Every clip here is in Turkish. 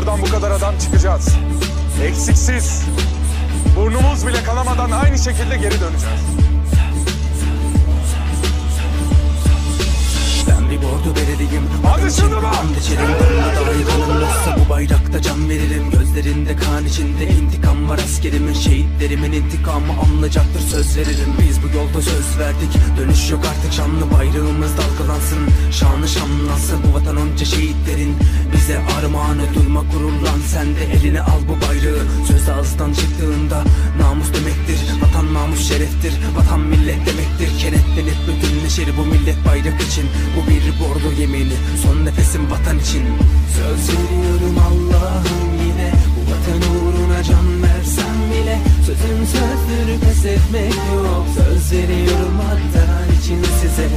buradan bu kadar adam çıkacağız. Eksiksiz. Burnumuz bile kanamadan aynı şekilde geri döneceğiz. Ben bir bordo Anlaşıldı mı? Kan içerim kanına dair kanım yoksa bu bayrakta can veririm Gözlerinde kan içinde intikam var askerimin Şehitlerimin intikamı anlayacaktır söz veririm Biz bu yolda söz verdik dönüş yok artık şanlı bayrağımız dalgalansın Şanı şanlansın bu vatan onca şehitlerin Bize armağanı durma gururlan sen de eline al bu bayrağı. Söz ağızdan çıktığında namus demektir Vatan namus şereftir. Vatan millet demektir Kenetlenip bütünleşir bu millet bayrak için. Bu bir bordo yemini son nefesim vatan için. Söz veriyorum Allah'ım yine Bu vatan uğruna can versem bile. Sözün sözdür pes etmek yok. Söz veriyorum vatan için size.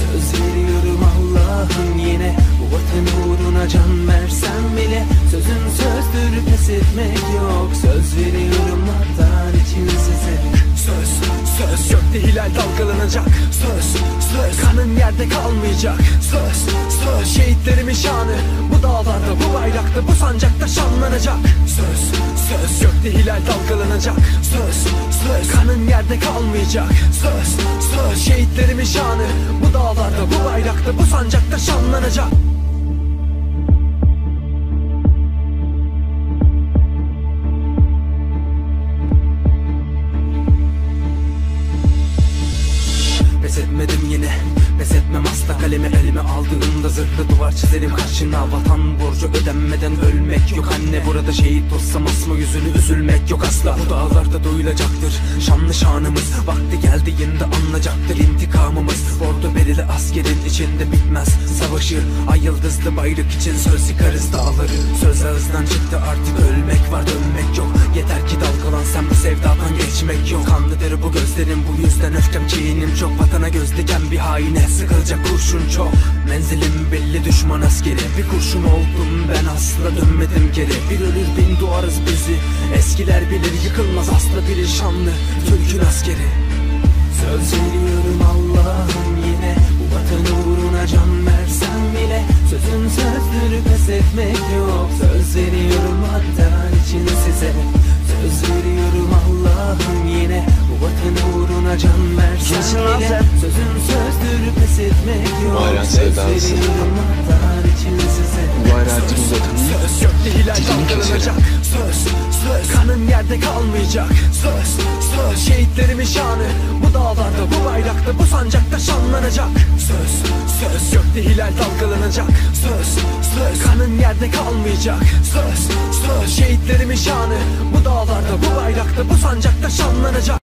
Söz veriyorum Allah'ım yine sözdür pes etmek yok. Söz veriyorum vatan için size Söz, söz Gökte hilal dalgalanacak. Söz, söz Kanın yerde kalmayacak. Söz, söz Şehitlerimin şanı. Bu dağlarda, bu bayrakta, bu sancakta şanlanacak. Söz, söz Gökte hilal dalgalanacak. Söz, söz Kanın yerde kalmayacak. Söz, söz Şehitlerimin şanı. Bu dağlarda, bu bayrakta, bu sancakta şanlanacak kalemi elime aldığımda Zırhlı duvar çizerim karşına Vatan borcu ödenmeden ölmek yok. Anne burada şehit olsam asma yüzünü üzülmek yok asla. Bu dağlarda duyulacaktır şanlı şanımız. Vakti geldiğinde anlayacaktır intikamımız. Bordo berili askerin içinde bitmez Savaşı. Ay yıldızlı bayrak için söz yıkarız dağları. Söz ağızdan çıktı artık ölmek var dönmek yok. Yeter ki dalgalansam bu sevdadan geçmek yok Kanlıdır bu gözlerim bu yüzden öfkem çiğnim çok. Vatana göz diken bir haine sıkılacak kurşun çok. Menzilim belli düşman askeri. Bir kurşun oldum ben asla dönmedim geri. Bir ölür bin doğarız bizi. Eskiler bilir yıkılmaz asla biri şanlı. Türk'ün askeri. Söz veriyorum Allah'ım yine. Bu vatan uğruna can versem bile. Sözün sözdür pes etmek yok. Söz veriyorum vatan için size. Söz veriyorum Allah'ım Bayram Söz sevdalısı. veriyorum vatan için size Bayrağı dil uzatanın Söz gökte hilal dalgalanacak. Söz, söz. Kanın yerde kalmayacak. Söz, söz. Şehitlerimin şanı Bu dağlarda, bu bayrakta, bu sancakta şanlanacak. Söz, söz. Gökte hilal dalgalanacak. Söz, söz. Kanın yerde kalmayacak. Söz, söz. Şehitlerimin şanı Bu dağlarda, bu bayrakta, bu sancakta şanlanacak